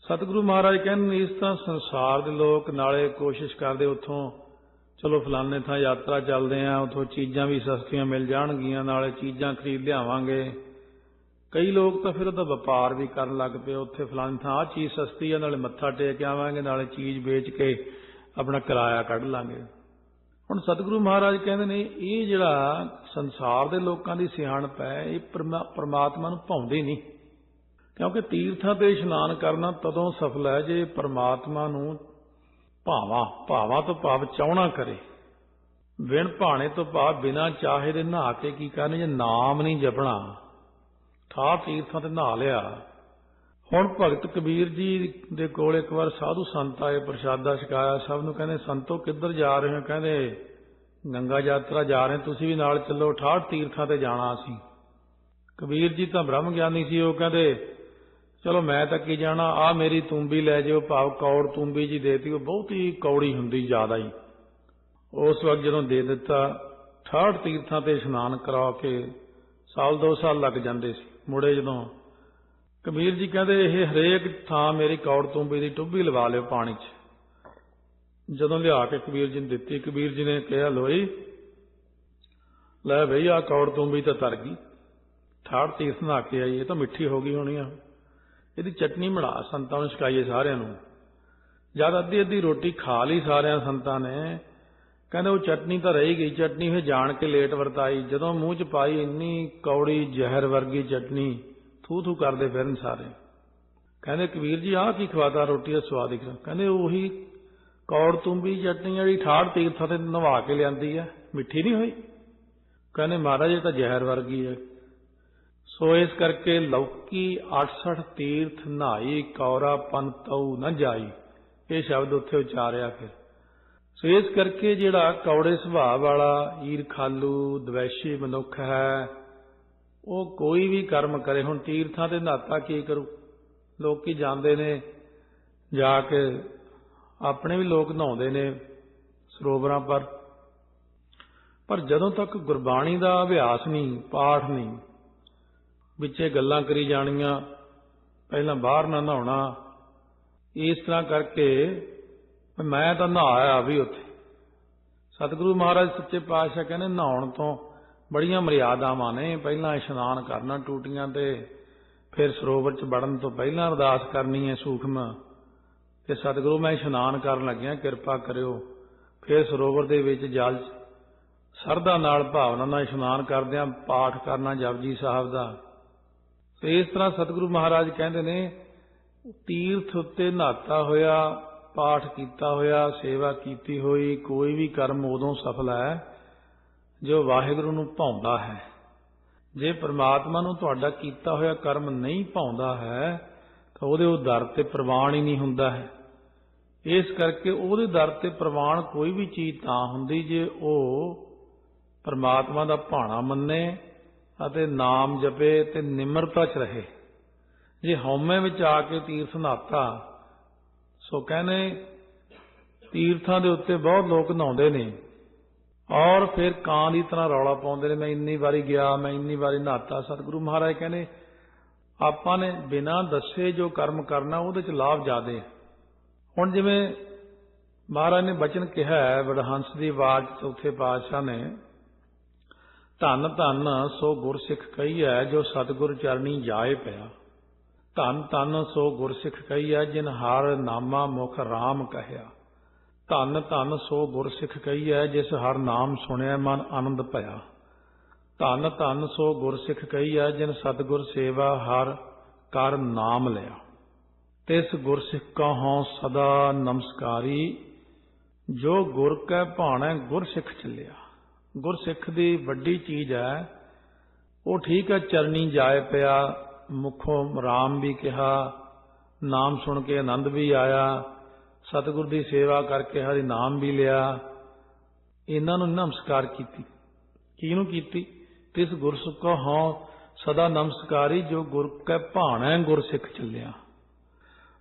ਸਤਿਗੁਰੂ ਮਹਾਰਾਜ ਕਹਿੰਦੇ, ਇਸ ਤਰ੍ਹਾਂ ਸੰਸਾਰ ਦੇ ਲੋਕ ਨਾਲੇ ਕੋਸ਼ਿਸ਼ ਕਰਦੇ ਉੱਥੋਂ ਚਲੋ ਫਲਾਣੇ ਥਾਂ ਯਾਤਰਾ ਚੱਲਦੇ ਆ, ਉੱਥੋਂ ਚੀਜ਼ਾਂ ਵੀ ਸਸਤੀਆਂ ਮਿਲ ਜਾਣਗੀਆਂ, ਨਾਲੇ ਚੀਜ਼ਾਂ ਖਰੀਦ ਲਿਆਵਾਂਗੇ। ਕਈ ਲੋਕ ਤਾਂ ਫਿਰ ਉਹਦਾ ਵਪਾਰ ਵੀ ਕਰਨ ਲੱਗ ਪਏ, ਉੱਥੇ ਫਲਾਣੇ ਥਾਂ ਆ ਚੀਜ਼ ਸਸਤੀ ਆ, ਨਾਲੇ ਮੱਥਾ ਟੇਕ ਆਵਾਂਗੇ, ਨਾਲੇ ਚੀਜ਼ ਵੇਚ ਕੇ ਆਪਣਾ ਕਿਰਾਇਆ ਕੱਢ ਲਾਂਗੇ। ਹੁਣ ਸਤਿਗੁਰੂ ਮਹਾਰਾਜ ਕਹਿੰਦੇ ਨੇ, ਇਹ ਜਿਹੜਾ ਸੰਸਾਰ ਦੇ ਲੋਕਾਂ ਦੀ ਸਿਆਣਪ ਹੈ, ਇਹ ਪਰਮਾ- ਪ੍ਰਮਾਤਮਾ ਨੂੰ ਭਾਉਂਦੇ ਨਹੀਂ। ਕਿਉਂਕਿ ਤੀਰਥਾਂ ਤੇ ਇਸ਼ਨਾਨ ਕਰਨਾ ਤਦੋਂ ਸਫਲ ਹੈ ਜੇ ਪਰਮਾਤਮਾ ਨੂੰ ਭਾਵਾਂ ਭਾਵਾਂ ਤੋਂ ਭਾਵ ਚਾਹਣਾ ਕਰੇ। ਵਿਣ ਭਾਣੇ ਤੋਂ ਭਾਵ ਬਿਨਾ ਚਾਹੇ ਦੇ ਨਹਾ ਕੇ ਕੀ ਕਰਨੇ, ਜੇ ਨਾਮ ਨਹੀਂ ਜਪਣਾ। ਠਾ ਤੀਰਥਾਂ ਤੇ ਨਹਾ ਲਿਆ। ਹੁਣ ਭਗਤ ਕਬੀਰ ਜੀ ਦੇ ਕੋਲ ਇੱਕ ਵਾਰ ਸਾਧੂ ਸੰਤ ਆਏ, ਪ੍ਰਸ਼ਾਦਾ ਛਕਾਇਆ, ਸਭ ਨੂੰ ਕਹਿੰਦੇ, ਸੰਤੋ, ਕਿੱਧਰ ਜਾ ਰਹੇ ਹੋ? ਕਹਿੰਦੇ, ਗੰਗਾ ਯਾਤਰਾ ਜਾ ਰਹੇ ਤੁਸੀਂ ਵੀ ਨਾਲ ਚੱਲੋ 68 ਤੀਰਥਾਂ ਤੇ ਜਾਣਾ ਅਸੀਂ। ਕਬੀਰ ਜੀ ਤਾਂ ਬ੍ਰਹਮ ਗਿਆਨੀ ਸੀ, ਉਹ ਕਹਿੰਦੇ ਚਲੋ ਮੈਂ ਤਾਂ ਕੀ ਜਾਣਾ ਆ ਮੇਰੀ ਤੂੰਬੀ ਲੈ ਜਿਓ, ਭਾਵ ਕੌੜ ਤੂੰਬੀ ਜੀ ਦੇਤੀ, ਉਹ ਬਹੁਤ ਹੀ ਕੌੜੀ ਹੁੰਦੀ ਜ਼ਿਆਦਾ ਹੀ। ਉਸ ਵਕਤ ਜਦੋਂ ਦੇ ਦਿੱਤਾ 68 ਤੀਰਥਾਂ ਤੇ ਇਸ਼ਨਾਨ ਕਰਾ ਕੇ ਸਾਲ ਦੋ ਸਾਲ ਲੱਗ ਜਾਂਦੇ ਸੀ। ਮੁੜੇ ਜਦੋਂ ਕਬੀਰ ਜੀ ਕਹਿੰਦੇ, ਇਹ ਹਰੇਕ ਥਾਂ ਮੇਰੀ ਕੌੜ ਤੂੰਬੀ ਦੀ ਟੁੱਬੀ ਲਵਾ ਲਿਓ ਪਾਣੀ 'ਚ। ਜਦੋਂ ਲਿਆ ਕੇ ਕਬੀਰ ਜੀ ਨੂੰ ਦਿੱਤੀ, ਕਬੀਰ ਜੀ ਨੇ ਕਿਹਾ, ਲੋਈ, ਲੈ ਭਈ ਆ ਕੌੜ ਤੂੰਬੀ ਤਾਂ ਤਰ ਗਈ। ਠਾੜ ਤੀਰਥ ਨਹਾ ਕੇ ਆਈ, ਇਹ ਤਾਂ ਮਿੱਠੀ ਹੋ ਗਈ ਹੋਣੀ ਆ। ਇਹਦੀ ਚਟਨੀ ਬਣਾ, ਸੰਤਾਂ ਨੂੰ ਛਕਾਈਏ ਸਾਰਿਆਂ ਨੂੰ। ਜਦ ਅੱਧੀ ਅੱਧੀ ਰੋਟੀ ਖਾ ਲਈ ਸਾਰਿਆਂ ਸੰਤਾਂ ਨੇ, ਕਹਿੰਦੇ ਉਹ ਚਟਨੀ ਤਾਂ ਰਹੀ ਗਈ, ਚਟਨੀ ਫਿਰ ਜਾਣ ਕੇ ਲੇਟ ਵਰਤਾਈ। ਜਦੋਂ ਮੂੰਹ 'ਚ ਪਾਈ ਇੰਨੀ ਕੌੜੀ ਜ਼ਹਿਰ ਵਰਗੀ ਚਟਨੀ ਥੂ ਥੂ ਕਰਦੇ ਫਿਰਨ ਸਾਰੇ। ਕਹਿੰਦੇ ਕਬੀਰ ਜੀ, ਆਹ ਕੀ ਖਵਾਤਾ ਰੋਟੀ ਦਾ ਸਵਾਦ ਹੀ ਕਹਿੰਦੇ ਉਹੀ ਕੌੜ ਤੁੰਬੀ ਚਟਨੀ ਜਿਹੜੀ ਠਾੜ ਤੀਰਥਾਂ ਤੇ ਨਵਾ ਕੇ ਲਿਆਂਦੀ ਹੈ, ਮਿੱਠੀ ਨਹੀਂ ਹੋਈ। ਕਹਿੰਦੇ ਮਹਾਰਾਜ, ਇਹ ਤਾਂ ਜ਼ਹਿਰ ਵਰਗੀ ਹੈ। ਸੋ ਇਸ ਕਰਕੇ ਲੌਕੀ 68 ਤੀਰਥ ਨਹਾਈ, ਕੌਰਾ ਪੰਤਉ ਨ ਜਾਈ। ਇਹ ਸ਼ਬਦ ਉੱਥੇ ਉਚਾਰਿਆ ਫਿਰ। ਸੋ ਇਸ ਕਰਕੇ ਜਿਹੜਾ ਕੌੜੇ ਸੁਭਾਅ ਵਾਲਾ ਈਰਖਾਲੂ, ਦਵੈਸ਼ੀ ਮਨੁੱਖ ਹੈ, ਉਹ ਕੋਈ ਵੀ ਕਰਮ ਕਰੇ। ਹੁਣ ਤੀਰਥਾਂ ਤੇ ਨਹਾਤਾ ਕੀ ਕਰੂ? ਲੋਕੀ ਜਾਂਦੇ ਨੇ, ਜਾ ਕੇ ਆਪਣੇ ਵੀ ਲੋਕ ਨਹਾਉਂਦੇ ਨੇ ਸਰੋਵਰਾਂ ਪਰ। ਪਰ ਜਦੋਂ ਤੱਕ ਗੁਰਬਾਣੀ ਦਾ ਅਭਿਆਸ ਨਹੀਂ, ਪਾਠ ਨਹੀਂ ਵਿੱਚੇ ਗੱਲਾਂ ਕਰੀ ਜਾਣੀਆਂ, ਪਹਿਲਾਂ ਬਾਹਰ ਨਾ ਨਹਾਉਣਾ। ਇਸ ਤਰ੍ਹਾਂ ਕਰਕੇ ਮੈਂ ਤਾਂ ਨਹਾਇਆ ਵੀ ਉੱਥੇ। ਸਤਿਗੁਰੂ ਮਹਾਰਾਜ ਸੱਚੇ ਪਾਤਸ਼ਾਹ ਕਹਿੰਦੇ, ਨਹਾਉਣ ਤੋਂ ਬੜੀਆਂ ਮਰਿਆਦਾਵਾਂ ਨੇ। ਪਹਿਲਾਂ ਇਸ਼ਨਾਨ ਕਰਨਾ ਟੂਟੀਆਂ ਤੇ, ਫਿਰ ਸਰੋਵਰ 'ਚ ਵੜਨ ਤੋਂ ਪਹਿਲਾਂ ਅਰਦਾਸ ਕਰਨੀ ਹੈ ਸੂਖਮ। ਕਿ ਸਤਿਗੁਰੂ ਮੈਂ ਇਸ਼ਨਾਨ ਕਰਨ ਲੱਗਿਆ, ਕਿਰਪਾ ਕਰਿਓ। ਫਿਰ ਸਰੋਵਰ ਦੇ ਵਿੱਚ ਜਲ 'ਚ ਸਰਦਾ ਨਾਲ ਭਾਵਨਾ ਨਾਲ ਇਸ਼ਨਾਨ ਕਰਦਿਆਂ, ਪਾਠ ਕਰਨਾ ਜਪਜੀ ਸਾਹਿਬ ਦਾ। ਤੇ ਇਸ ਤਰ੍ਹਾਂ ਸਤਿਗੁਰੂ ਮਹਾਰਾਜ ਕਹਿੰਦੇ ਨੇ, ਤੀਰਥ ਉੱਤੇ ਨਹਾਤਾ ਹੋਇਆ, ਪਾਠ ਕੀਤਾ ਹੋਇਆ, ਸੇਵਾ ਕੀਤੀ ਹੋਈ, ਕੋਈ ਵੀ ਕਰਮ ਉਦੋਂ ਸਫਲ ਹੈ, ਜੋ ਵਾਹਿਗੁਰੂ ਨੂੰ ਭਾਉਂਦਾ ਹੈ। ਜੇ ਪ੍ਰਮਾਤਮਾ ਨੂੰ ਤੁਹਾਡਾ ਕੀਤਾ ਹੋਇਆ ਕਰਮ ਨਹੀਂ ਭਾਉਂਦਾ ਹੈ, ਤਾਂ ਉਹਦੇ ਉਹ ਦਰ ਤੇ ਪ੍ਰਵਾਨ ਹੀ ਨਹੀਂ ਹੁੰਦਾ ਹੈ। ਇਸ ਕਰਕੇ ਉਹਦੇ ਦਰ ਤੇ ਪ੍ਰਵਾਨ ਕੋਈ ਵੀ ਚੀਜ਼ ਤਾਂ ਹੁੰਦੀ ਜੇ ਉਹ ਪਰਮਾਤਮਾ ਦਾ ਭਾਣਾ ਮੰਨੇ ਅਤੇ ਨਾਮ ਜਪੇ ਤੇ ਨਿਮਰਤਾ 'ਚ ਰਹੇ। ਜੇ ਹਉਮੈ ਵਿੱਚ ਆ ਕੇ ਤੀਰਥ ਨਹਾਤਾ, ਸੋ ਕਹਿੰਦੇ, ਤੀਰਥਾਂ ਦੇ ਉੱਤੇ ਬਹੁਤ ਲੋਕ ਨਹਾਉਂਦੇ ਨੇ। ਔਰ ਫਿਰ ਕਾਂ ਦੀ ਤਰ੍ਹਾਂ ਰੌਲਾ ਪਾਉਂਦੇ ਨੇ, ਮੈਂ ਇੰਨੀ ਵਾਰੀ ਗਿਆ, ਮੈਂ ਇੰਨੀ ਵਾਰੀ ਨਹਾਤਾ। ਸਤਿਗੁਰੂ ਮਹਾਰਾਜ ਕਹਿੰਦੇ, ਆਪਾਂ ਨੇ ਬਿਨਾਂ ਦੱਸੇ ਜੋ ਕਰਮ ਕਰਨਾ, ਉਹਦੇ 'ਚ ਲਾਭ ਜ਼ਿਆਦੇ ਹੁਣ ਜਿਵੇਂ ਮਹਾਰਾਜ ਨੇ ਬਚਨ ਕਿਹਾ ਹੈ ਵਡਹੰਸ ਦੀ ਆਵਾਜ਼ ਚੌਥੇ ਪਾਤਸ਼ਾਹ ਨੇ ਧੰਨ ਧੰਨ ਸੋ ਗੁਰਸਿੱਖ ਕਹੀਐ, ਜੋ ਸਤਿਗੁਰ ਚਰਣੀ ਜਾਏ ਪਿਆ। ਧੰਨ ਧੰਨ ਸੋ ਗੁਰਸਿੱਖ ਕਹੀਐ, ਜਿਨ ਹਰ ਨਾਮਾ ਮੁਖ ਰਾਮ ਕਹਿਆ। ਧੰਨ ਧੰਨ ਸੋ ਗੁਰਸਿੱਖ ਕਹੀਐ, ਜਿਸ ਹਰ ਨਾਮ ਸੁਣਿਆ ਮਨ ਆਨੰਦ ਭਇਆ। ਧੰਨ ਧੰਨ ਸੋ ਗੁਰਸਿੱਖ ਕਹੀਐ, ਜਿਨ ਸਤਿਗੁਰ ਸੇਵਾ ਹਰ ਕਰ ਨਾਮ ਲਿਆ। ਤਿਸ ਗੁਰਸਿੱਖ ਕਹੋਂ ਸਦਾ ਨਮਸਕਾਰੀ, ਜੋ ਗੁਰ ਕੈ ਭਾਣੈ ਗੁਰਸਿੱਖ ਚੱਲਿਆ। ਗੁਰਸਿੱਖ ਦੀ ਵੱਡੀ ਚੀਜ਼ ਹੈ, ਉਹ ਠੀਕ ਹੈ, ਚਰਨੀ ਜਾਏ ਪਿਆ, ਮੁਖੋਂ ਰਾਮ ਵੀ ਕਿਹਾ, ਨਾਮ ਸੁਣ ਕੇ ਆਨੰਦ ਵੀ ਆਇਆ, ਸਤਿਗੁਰ ਦੀ ਸੇਵਾ ਕਰਕੇ ਹਰੀ ਨਾਮ ਵੀ ਲਿਆ। ਇਹਨਾਂ ਨੂੰ ਨਮਸਕਾਰ ਕੀਤੀ। ਕਿਹਨੂੰ ਕੀਤੀ? ਤਿਸ ਗੁਰਸੁਖੋ ਹਉ, ਸਦਾ ਨਮਸਕਾਰੀ, ਜੋ ਗੁਰ ਕੈ ਭਾਣੈ ਗੁਰਸਿੱਖ ਚੱਲਿਆ।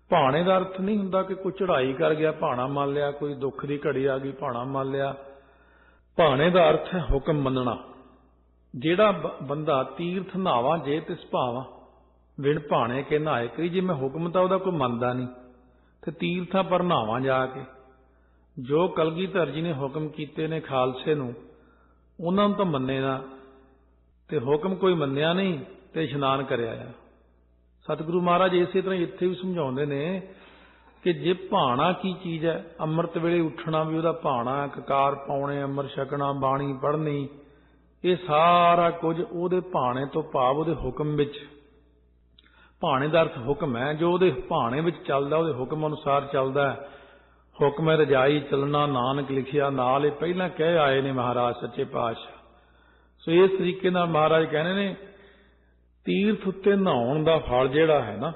ਭਾਣੇ ਦਾ ਅਰਥ ਨਹੀਂ ਹੁੰਦਾ ਕਿ ਕੋਈ ਚੜ੍ਹਾਈ ਕਰ ਗਿਆ, ਭਾਣਾ ਮੰਨ ਲਿਆ, ਕੋਈ ਦੁੱਖ ਦੀ ਘੜੀ ਆ ਗਈ, ਭਾਣਾ ਮੰਨ ਲਿਆ। ਭਾਣੇ ਦਾ ਅਰਥ ਹੈ ਹੁਕਮ ਮੰਨਣਾ। ਜਿਹੜਾ ਬੰਦਾ ਤੀਰਥ ਨਾਵਾ ਜੇ ਤਿਸ ਭਾਵਾ ਵਿਣ ਭਾਣੇ ਕੇ ਨਹਾਏ ਕਰੀ ਜੇ ਮੈਂ ਹੁਕਮ ਤਾਂ ਉਹਦਾ ਕੋਈ ਮੰਨਦਾ ਨਹੀਂ, ਤੇ ਤੀਰਥਾਂ ਪਰ ਨਹਾਵਾਂ ਜਾ ਕੇ। ਜੋ ਕਲਗੀਧਰ ਜੀ ਨੇ ਹੁਕਮ ਕੀਤੇ ਨੇ ਖਾਲਸੇ ਨੂੰ, ਉਹਨਾਂ ਨੂੰ ਤਾਂ ਮੰਨੇ ਨਾ, ਤੇ ਹੁਕਮ ਕੋਈ ਮੰਨਿਆ ਨਹੀਂ, ਤੇ ਇਸ਼ਨਾਨ ਕਰਿਆ ਆ। ਸਤਿਗੁਰੂ ਮਹਾਰਾਜ ਇਸੇ ਤਰ੍ਹਾਂ ਇੱਥੇ ਵੀ ਸਮਝਾਉਂਦੇ ਨੇ ਕਿ ਜੇ ਭਾਣਾ ਕੀ ਚੀਜ਼ ਹੈ, ਅੰਮ੍ਰਿਤ ਵੇਲੇ ਉੱਠਣਾ ਵੀ ਉਹਦਾ ਭਾਣਾ ਕਕਾਰ ਪਾਉਣੇ, ਅੰਮ੍ਰਿਤ ਛਕਣਾ, ਬਾਣੀ ਪੜ੍ਹਨੀ, ਇਹ ਸਾਰਾ ਕੁਝ ਉਹਦੇ ਭਾਣੇ ਤੋਂ ਭਾਵ ਉਹਦੇ ਹੁਕਮ ਵਿੱਚ। ਭਾਣੇ ਦਾ ਅਰਥ ਹੁਕਮ ਹੈ, ਜੋ ਉਹਦੇ ਭਾਣੇ ਵਿੱਚ ਚੱਲਦਾ, ਉਹਦੇ ਹੁਕਮ ਅਨੁਸਾਰ ਚੱਲਦਾ ਹੁਕਮ ਰਜਾਈ ਚੱਲਣਾ, ਨਾਨਕ ਲਿਖਿਆ, ਨਾਲ ਇਹ ਪਹਿਲਾਂ ਕਹਿ ਆਏ ਨੇ ਮਹਾਰਾਜ ਸੱਚੇ ਪਾਤਸ਼ਾਹ। ਸੋ ਇਸ ਤਰੀਕੇ ਨਾਲ ਮਹਾਰਾਜ ਕਹਿੰਦੇ ਨੇ, ਤੀਰਥ ਉੱਤੇ ਨਹਾਉਣ ਦਾ ਫਲ ਜਿਹੜਾ ਹੈ ਨਾ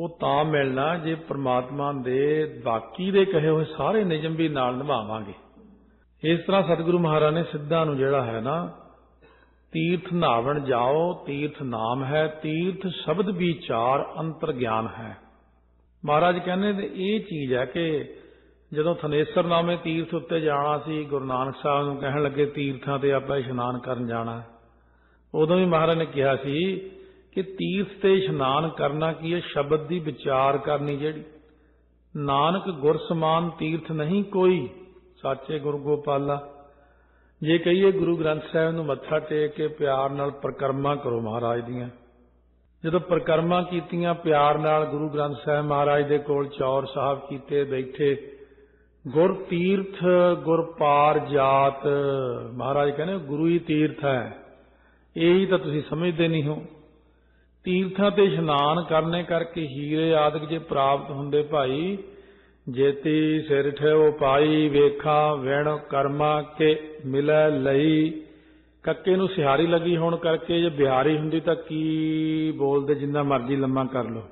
ਉਹ ਤਾਂ ਮਿਲਣਾ ਜੇ ਪ੍ਰਮਾਤਮਾ ਦੇ ਬਾਕੀ ਦੇ ਕਹੇ ਹੋਏ ਸਾਰੇ ਨਿਯਮ ਵੀ ਨਾਲ ਨਿਭਾਵਾਂਗੇ। ਇਸ ਤਰ੍ਹਾਂ ਸਤਿਗੁਰੂ ਮਹਾਰਾਜ ਨੇ ਸਿੱਧਾਂ ਨੂੰ ਜਿਹੜਾ ਹੈ ਨਾ, ਤੀਰਥ ਨਾਵਣ ਜਾਓ, ਤੀਰਥ ਨਾਮ ਹੈ, ਤੀਰਥ ਸ਼ਬਦ ਵਿਚਾਰ ਅੰਤਰ ਗਿਆਨ ਹੈ। ਮਹਾਰਾਜ ਕਹਿੰਦੇ ਨੇ ਇਹ ਚੀਜ਼ ਹੈ ਕਿ ਜਦੋਂ ਥਨੇਸਰ ਨਾਮੇ ਤੀਰਥ ਉੱਤੇ ਜਾਣਾ ਸੀ, ਗੁਰੂ ਨਾਨਕ ਸਾਹਿਬ ਨੂੰ ਕਹਿਣ ਲੱਗੇ ਤੀਰਥਾਂ ਤੇ ਆਪਾਂ ਇਸ਼ਨਾਨ ਕਰਨ ਜਾਣਾ। ਉਦੋਂ ਵੀ ਮਹਾਰਾਜ ਨੇ ਕਿਹਾ ਸੀ ਕਿ ਤੀਰਥ ਤੇ ਇਸ਼ਨਾਨ ਕਰਨਾ ਕੀ ਹੈ? ਸ਼ਬਦ ਦੀ ਵਿਚਾਰ ਕਰਨੀ ਜਿਹੜੀ। ਨਾਨਕ ਗੁਰ ਸਮਾਨ ਤੀਰਥ ਨਹੀਂ ਕੋਈ, ਸਾਚੇ ਗੁਰੂ ਗੋਪਾਲਾ। ਜੇ ਕਹੀਏ ਗੁਰੂ ਗ੍ਰੰਥ ਸਾਹਿਬ ਨੂੰ ਮੱਥਾ ਟੇਕ ਕੇ ਪਿਆਰ ਨਾਲ ਪ੍ਰਕਰਮਾ ਕਰੋ ਮਹਾਰਾਜ ਦੀਆਂ। ਜਦੋਂ ਪ੍ਰਕਰਮਾ ਕੀਤੀਆਂ, ਪਿਆਰ ਨਾਲ ਗੁਰੂ ਗ੍ਰੰਥ ਸਾਹਿਬ ਮਹਾਰਾਜ ਦੇ ਕੋਲ ਚੌਰ ਸਾਹਿਬ ਕੀਤੇ ਬੈਠੇ, ਗੁਰ ਤੀਰਥ ਗੁਰ ਪਾਰ ਜਾਤ। ਮਹਾਰਾਜ ਕਹਿੰਦੇ ਗੁਰੂ ਹੀ ਤੀਰਥ ਹੈ। ਇਹੀ ਤਾਂ ਤੁਸੀਂ ਸਮਝਦੇ ਨਹੀਂ ਹੋ। ਤੀਰਥਾਂ ਤੇ ਇਸ਼ਨਾਨ ਕਰਨੇ ਕਰਕੇ ਹੀਰੇ ਆਦਿਕ ਜੇ ਪ੍ਰਾਪਤ ਹੁੰਦੇ ਭਾਈ, ਜੇਤੀ ਸਿਰ ਠਿਓ ਪਾਈ, ਵੇਖਾਂ ਵਿਣ ਕਰਮਾ ਕੇ ਮਿਲੈ ਲਈ। ਕੱਕੇ ਨੂੰ ਸਿਹਾਰੀ ਲੱਗੀ ਹੋਣ ਕਰਕੇ ਜੇ ਬਿਹਾਰੀ ਹੁੰਦੀ ਤਾਂ ਕੀ ਬੋਲਦੇ, ਜਿੰਨਾ ਮਰਜ਼ੀ ਲੰਮਾ ਕਰ ਲੋ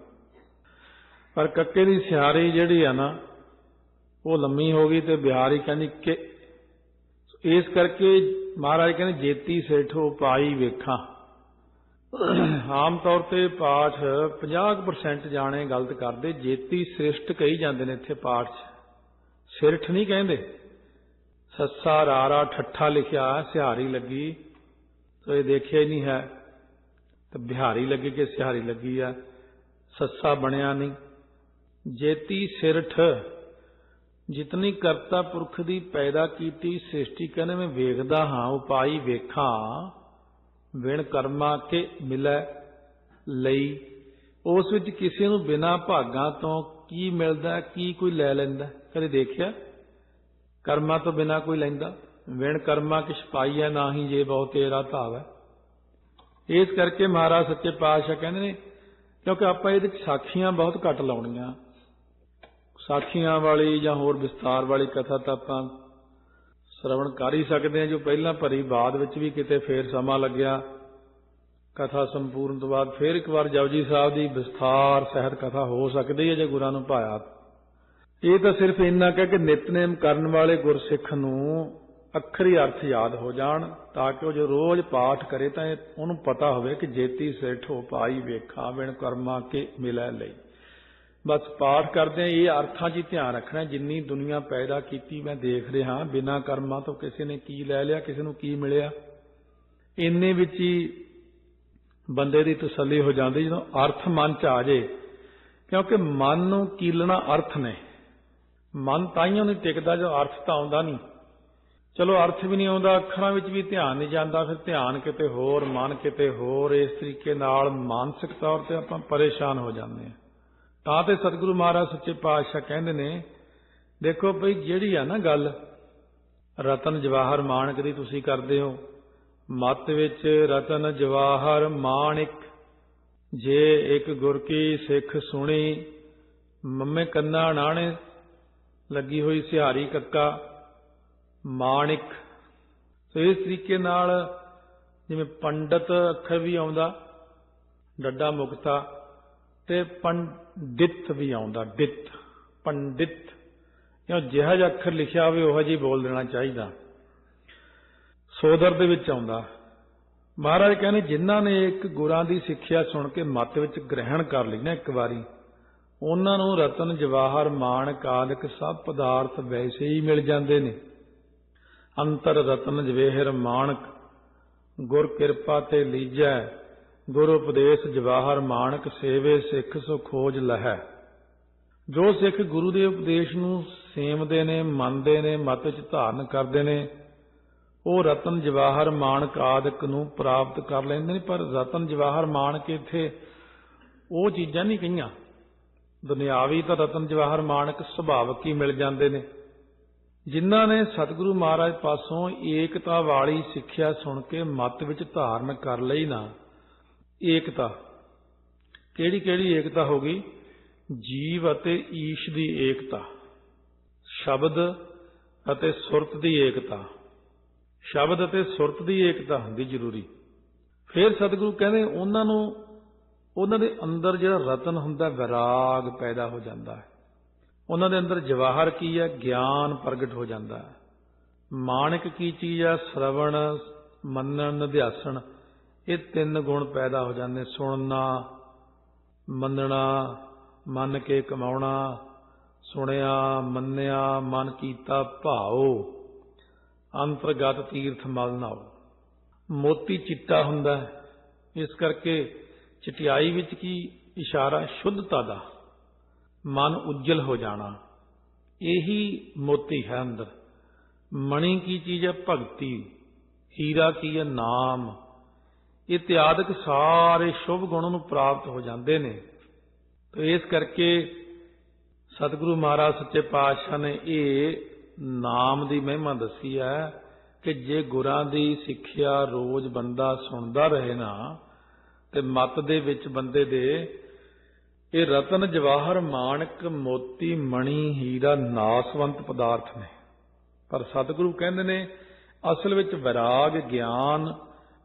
ਪਰ ਕੱਕੇ ਦੀ ਸਿਹਾਰੀ ਜਿਹੜੀ ਆ ਨਾ, ਉਹ ਲੰਮੀ ਹੋ ਗਈ ਤੇ ਬਿਹਾਰੀ ਕਹਿੰਦੀ ਕਿ ਇਸ ਕਰਕੇ ਮਹਾਰਾਜ ਕਹਿੰਦੇ ਜੇਤੀ ਸਿਰ ਸੇਠੋ ਪਾਈ, ਵੇਖਾਂ। ਆਮ ਤੌਰ ਤੇ ਪਾਠ 50% ਜਾਣੇ ਗਲਤ ਕਰਦੇ, ਜੇਤੀ ਸ੍ਰਿਸ਼ਟ ਕਹੀ ਜਾਂਦੇ ਨੇ ਇੱਥੇ ਪਾਠ 'ਚ। ਸਿਰਠ ਨਹੀਂ ਕਹਿੰਦੇ। ਸੱਸਾ ਰਾਰਾ ਠੱਠਾ ਲਿਖਿਆ, ਸਿਹਾਰੀ ਲੱਗੀ। ਤੋ ਇਹ ਦੇਖਿਆ ਹੀ ਨਹੀਂ ਹੈ। ਤੇ ਬਿਹਾਰੀ ਲੱਗੀ ਕਿ ਸਿਹਾਰੀ ਲੱਗੀ ਆ? ਸੱਸਾ ਬਣਿਆ ਨਹੀਂ। ਜੇਤੀ ਸਿਰਠ, ਜਿਤਨੀ ਕਰਤਾ ਪੁਰਖ ਦੀ ਪੈਦਾ ਕੀਤੀ, ਸ੍ਰਿਸ਼ਟੀ ਕਹਿੰਦੇ ਮੈਂ ਵੇਖਦਾ ਹਾਂ, ਉਪਾਈ ਵੇਖਾਂ। ਵਿਣ ਕਰਮਾ ਕੇ ਮਿਲੈ ਲਈ। ਉਸ ਵਿੱਚ ਕਿਸੇ ਨੂੰ ਬਿਨਾ ਭਾਗਾਂ ਤੋਂ ਕੀ ਮਿਲਦਾ, ਕੀ ਕੋਈ ਲੈ ਲੈਂਦਾ? ਕਦੇ ਦੇਖਿਆ? ਕਰਮਾਂ ਤੋਂ ਬਿਨਾ ਕੋਈ ਲੈਂਦਾ? ਵਿਣ ਕਰਮਾ ਕਿਛ ਪਾਈਐ ਨਾਹੀ ਜੇ ਬਹੁ ਤੇਰਾ ਧਾਵ। ਹੈ ਇਸ ਕਰਕੇ ਮਹਾਰਾਜ ਸੱਚੇ ਪਾਤਸ਼ਾਹ ਕਹਿੰਦੇ ਨੇ, ਕਿਉਂਕਿ ਆਪਾਂ ਇਹਦੇ ਵਿੱਚ ਸਾਖੀਆਂ ਬਹੁਤ ਘੱਟ ਲਾਉਣੀਆਂ। ਸਾਖੀਆਂ ਵਾਲੀ ਜਾਂ ਹੋਰ ਵਿਸਤਾਰ ਵਾਲੀ ਕਥਾ ਤਾਂ ਆਪਾਂ ਸ਼ਰਵਣ ਕਰ ਹੀ ਸਕਦੇ ਹਾਂ, ਜੋ ਪਹਿਲਾਂ ਭਰੀ ਬਾਅਦ ਵਿੱਚ ਵੀ ਕਿਤੇ ਫੇਰ ਸਮਾਂ ਲੱਗਿਆ। ਕਥਾ ਸੰਪੂਰਨ ਤੋਂ ਬਾਅਦ ਫਿਰ ਇੱਕ ਵਾਰ ਜਪਜੀ ਸਾਹਿਬ ਦੀ ਵਿਸਥਾਰ ਸਹਿਤ ਕਥਾ ਹੋ ਸਕਦੀ ਹੈ ਜੇ ਗੁਰਾਂ ਨੂੰ ਭਾਇਆ ਇਹ ਤਾਂ ਸਿਰਫ ਇੰਨਾ ਕਹਿ ਕਿ ਨਿਤਨੇਮ ਕਰਨ ਵਾਲੇ ਗੁਰਸਿੱਖ ਨੂੰ ਅੱਖਰੀ ਅਰਥ ਯਾਦ ਹੋ ਜਾਣ ਤਾਂ ਕਿ ਉਹ ਜੋ ਰੋਜ਼ ਪਾਠ ਕਰੇ ਤਾਂ ਉਹਨੂੰ ਪਤਾ ਹੋਵੇ ਕਿ ਜੇਤੀ ਸਿਰਠ ਹੋ ਪਾਈ ਵੇਖਾਂ ਵਿਣ ਕਰਮਾ ਕੇ ਮਿਲੈ ਲਈ। ਬਸ ਪਾਠ ਕਰਦੇ ਆ ਇਹ ਅਰਥਾਂ 'ਚ ਹੀ ਧਿਆਨ ਰੱਖਣਾ ਜਿੰਨੀ ਦੁਨੀਆ ਪੈਦਾ ਕੀਤੀ ਮੈਂ ਦੇਖ ਰਿਹਾ, ਬਿਨਾਂ ਕਰਮਾਂ ਤੋਂ ਕਿਸੇ ਨੇ ਕੀ ਲੈ ਲਿਆ, ਕਿਸੇ ਨੂੰ ਕੀ ਮਿਲਿਆ? ਇੰਨੇ ਵਿੱਚ ਹੀ ਬੰਦੇ ਦੀ ਤਸੱਲੀ ਹੋ ਜਾਂਦੀ ਜਦੋਂ ਅਰਥ ਮਨ 'ਚ ਆ ਜੇ, ਕਿਉਂਕਿ ਮਨ ਨੂੰ ਕੀਲਣਾ ਅਰਥ ਨੇ। ਮਨ ਤਾਈਓ ਨਹੀਂ ਟਿਕਦਾ ਜੋ ਅਰਥ ਤਾਂ ਆਉਂਦਾ ਨਹੀਂ। ਚਲੋ ਅਰਥ ਵੀ ਨਹੀਂ ਆਉਂਦਾ, ਅੱਖਰਾਂ ਵਿੱਚ ਵੀ ਧਿਆਨ ਨਹੀਂ ਜਾਂਦਾ, ਫਿਰ ਧਿਆਨ ਕਿਤੇ ਹੋਰ, ਮਨ ਕਿਤੇ ਹੋਰ, ਇਸ ਤਰੀਕੇ ਨਾਲ ਮਾਨਸਿਕ ਤੌਰ ਤੇ ਆਪਾਂ ਪਰੇਸ਼ਾਨ ਹੋ ਜਾਂਦੇ ਹਾਂ। ਤਾਂ ਤੇ ਸਤਿਗੁਰੂ ਮਹਾਰਾਜ ਸੱਚੇ ਪਾਤਸ਼ਾਹ ਕਹਿੰਦੇ ਨੇ, ਦੇਖੋ ਭਈ ਜਿਹੜੀ ਆ ਨਾ ਗੱਲ, ਰਤਨ ਜਵਾਹਰ ਮਾਣਕ ਦੀ ਤੁਸੀਂ ਕਰਦੇ ਹੋ ਮਤ ਵਿੱਚ ਰਤਨ ਜਵਾਹਰ ਮਾਣਿਕ, ਜੇ ਇੱਕ ਗੁਰ ਕੀ ਸਿੱਖ ਸੁਣੀ, ਮੰਮੇ ਕੰਨਾ ਨਾਣੇ ਲੱਗੀ ਹੋਈ ਸਿਹਾਰੀ ਕੱਕਾ, ਮਾਣਿਕ। ਸੋ ਇਸ ਤਰੀਕੇ ਨਾਲ ਜਿਵੇਂ ਪੰਡਤ ਅੱਖਰ ਵੀ ਆਉਂਦਾ, ਡੱਡਾ ਮੁਕਤਾ, ਤੇ ਪੰਡਿਤ ਵੀ ਆਉਂਦਾ, ਡਿਤ, ਪੰਡਿਤ। ਇਹ ਜਿਹੜਾ ਜਿਹਾ ਅੱਖਰ ਲਿਖਿਆ ਹੋਵੇ, ਉਹ ਜੀ ਬੋਲ ਦੇਣਾ ਚਾਹੀਦਾ। ਸੋਦਰ ਦੇ ਵਿੱਚ ਆਉਂਦਾ। ਮਹਾਰਾਜ ਕਹਿੰਦੇ, ਜਿਨ੍ਹਾਂ ਨੇ ਇੱਕ ਗੁਰਾਂ ਦੀ ਸਿੱਖਿਆ ਸੁਣ ਕੇ ਮਤ ਵਿੱਚ ਗ੍ਰਹਿਣ ਕਰ ਲਈ ਨਾ ਇੱਕ ਵਾਰੀ, ਉਹਨਾਂ ਨੂੰ ਰਤਨ, ਜਵਾਹਰ, ਮਾਣ ਆਦਿਕ ਸਭ ਪਦਾਰਥ ਵੈਸੇ ਹੀ ਮਿਲ ਜਾਂਦੇ ਨੇ। ਅੰਤਰ ਰਤਨ, ਜਵੇਹਰ, ਮਾਣਕ, ਗੁਰ ਕਿਰਪਾ ਤੇ ਲੀਜੈ, ਗੁਰ ਉਪਦੇਸ਼, ਜਵਾਹਰ, ਮਾਣਕ, ਸੇਵੇ, ਸਿੱਖ ਸੋ ਖੋਜ ਲਹੈ। ਜੋ ਸਿੱਖ ਗੁਰੂ ਦੇ ਉਪਦੇਸ਼ ਨੂੰ ਸੇਮਦੇ ਨੇ, ਮੰਨਦੇ ਨੇ, ਮਤ ਵਿੱਚ ਧਾਰਨ ਕਰਦੇ ਨੇ ਉਹ ਰਤਨ ਜਵਾਹਰ ਮਾਣਕ ਆਦਿਕ ਨੂੰ ਪ੍ਰਾਪਤ ਕਰ ਲੈਂਦੇ ਨੇ, ਪਰ ਰਤਨ ਜਵਾਹਰ ਮਾਣਕ ਇੱਥੇ ਉਹ ਚੀਜ਼ਾਂ ਨਹੀਂ ਕਹੀਆਂ। ਦੁਨਿਆਵੀ ਤਾਂ ਰਤਨ ਜਵਾਹਰ ਮਾਨਕ ਸੁਭਾਵਕ ਹੀ ਮਿਲ ਜਾਂਦੇ ਨੇ। ਜਿਨ੍ਹਾਂ ਨੇ ਸਤਿਗੁਰੂ ਮਹਾਰਾਜ ਪਾਸੋਂ ਏਕਤਾ ਵਾਲੀ ਸਿੱਖਿਆ ਸੁਣ ਕੇ ਮਤ ਵਿੱਚ ਧਾਰਨ ਕਰ ਲਈ ਨਾ, ਏਕਤਾ। ਕਿਹੜੀ ਕਿਹੜੀ ਏਕਤਾ ਹੋ ਗਈ? ਜੀਵ ਅਤੇ ਈਸ਼ ਦੀ ਏਕਤਾ, ਸ਼ਬਦ ਅਤੇ ਸੁਰਤ ਦੀ ਏਕਤਾ। ਸ਼ਬਦ ਅਤੇ ਸੁਰਤ ਦੀ ਏਕਤਾ ਹੁੰਦੀ ਜ਼ਰੂਰੀ। ਫਿਰ ਸਤਿਗੁਰੂ ਕਹਿੰਦੇ, ਉਹਨਾਂ ਨੂੰ, ਉਹਨਾਂ ਦੇ ਅੰਦਰ ਜਿਹੜਾ ਰਤਨ ਹੁੰਦਾ, ਵਿਰਾਗ ਪੈਦਾ ਹੋ ਜਾਂਦਾ ਹੈ। ਉਹਨਾਂ ਦੇ ਅੰਦਰ ਜਵਾਹਰ ਕੀ ਹੈ? ਗਿਆਨ ਪ੍ਰਗਟ ਹੋ ਜਾਂਦਾ ਹੈ। ਮਾਣਿਕ ਕੀ ਚੀਜ਼ ਹੈ ਸ਼ਰਵਣ, ਮੰਨਣ ਅਧਿਆਸਣ ਇਹ ਤਿੰਨ ਗੁਣ ਪੈਦਾ ਹੋ ਜਾਂਦੇ। ਸੁਣਨਾ, ਮੰਨਣਾ, ਮੰਨ ਕੇ ਕਮਾਉਣਾ, ਸੁਣਿਆ, ਮੰਨਿਆ, ਮਨ ਕੀਤਾ ਭਾਉ। ਅੰਤਰਗਤ ਤੀਰਥ ਮਲ ਨਾਓ ਮੋਤੀ ਚਿੱਟਾ ਹੁੰਦਾ ਹੈ। ਇਸ ਕਰਕੇ ਚਟਿਆਈ ਵਿੱਚ ਕੀ ਇਸ਼ਾਰਾ ਸ਼ੁੱਧਤਾ ਦਾ? ਮਨ ਉਜਲ ਹੋ ਜਾਣਾ। ਇਹੀ ਮੋਤੀ ਹੈ ਅੰਦਰ। ਮਣੀ ਕੀ ਚੀਜ਼ ਹੈ? ਭਗਤੀ। ਹੀਰਾ ਕੀ ਹੈ? ਨਾਮ। ਇਤਿਆਦਿਕ ਸਾਰੇ ਸ਼ੁਭ ਗੁਣ ਨੂੰ ਪ੍ਰਾਪਤ ਹੋ ਜਾਂਦੇ ਨੇ। ਤੇ ਇਸ ਕਰਕੇ ਸਤਿਗੁਰੂ ਮਹਾਰਾਜ ਸੱਚੇ ਪਾਤਸ਼ਾਹ ਨੇ ਇਹ ਨਾਮ ਦੀ ਮਹਿਮਾ ਦੱਸੀ ਹੈ ਕਿ ਜੇ ਗੁਰਾਂ ਦੀ ਸਿੱਖਿਆ ਰੋਜ਼ ਬੰਦਾ ਸੁਣਦਾ ਰਹੇ ਨਾ, ਤੇ ਮਤ ਦੇ ਵਿੱਚ ਬੰਦੇ ਦੇ ਇਹ ਰਤਨ ਜਵਾਹਰ ਮਾਣਕ ਮੋਤੀ ਮਣੀ ਹੀਰਾ ਨਾਸਵੰਤ ਪਦਾਰਥ ਨੇ। ਪਰ ਸਤਿਗੁਰੂ ਕਹਿੰਦੇ ਨੇ, ਅਸਲ ਵਿੱਚ ਵਿਰਾਗ, ਗਿਆਨ,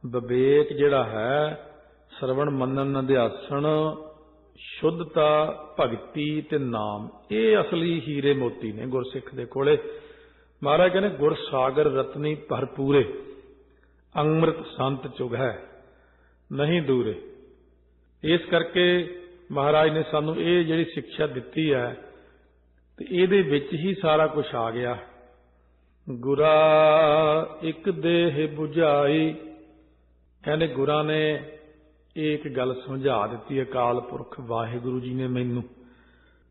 ਵਿਵੇਕ ਜਿਹੜਾ ਹੈ, ਸਰਵਣ ਮੰਨਨ ਅਧਿਆਸਣ, ਸ਼ੁੱਧਤਾ, ਭਗਤੀ ਤੇ ਨਾਮ, ਇਹ ਅਸਲੀ ਹੀਰੇ ਮੋਤੀ ਨੇ ਗੁਰਸਿੱਖ ਦੇ ਕੋਲੇ। ਮਹਾਰਾਜ ਕਹਿੰਦੇ, ਗੁਰ ਸਾਗਰ ਰਤਨੀ ਭਰਪੂਰੇ ਅੰਮ੍ਰਿਤ ਸੰਤ ਚੁਗ ਹੈ, ਨਹੀਂ ਦੂਰੇ। ਇਸ ਕਰਕੇ ਮਹਾਰਾਜ ਨੇ ਸਾਨੂੰ ਇਹ ਜਿਹੜੀ ਸਿੱਖਿਆ ਦਿੱਤੀ ਹੈ, ਤੇ ਇਹਦੇ ਵਿੱਚ ਹੀ ਸਾਰਾ ਕੁਝ ਆ ਗਿਆ। ਗੁਰਾ ਇੱਕ ਦੇਹ 부ਝਾਈ ਕਹਿੰਦੇ ਗੁਰਾਂ ਨੇ ਇਹ ਇੱਕ ਗੱਲ ਸਮਝਾ ਦਿੱਤੀ ਅਕਾਲ ਪੁਰਖ ਵਾਹਿਗੁਰੂ ਜੀ ਨੇ ਮੈਨੂੰ।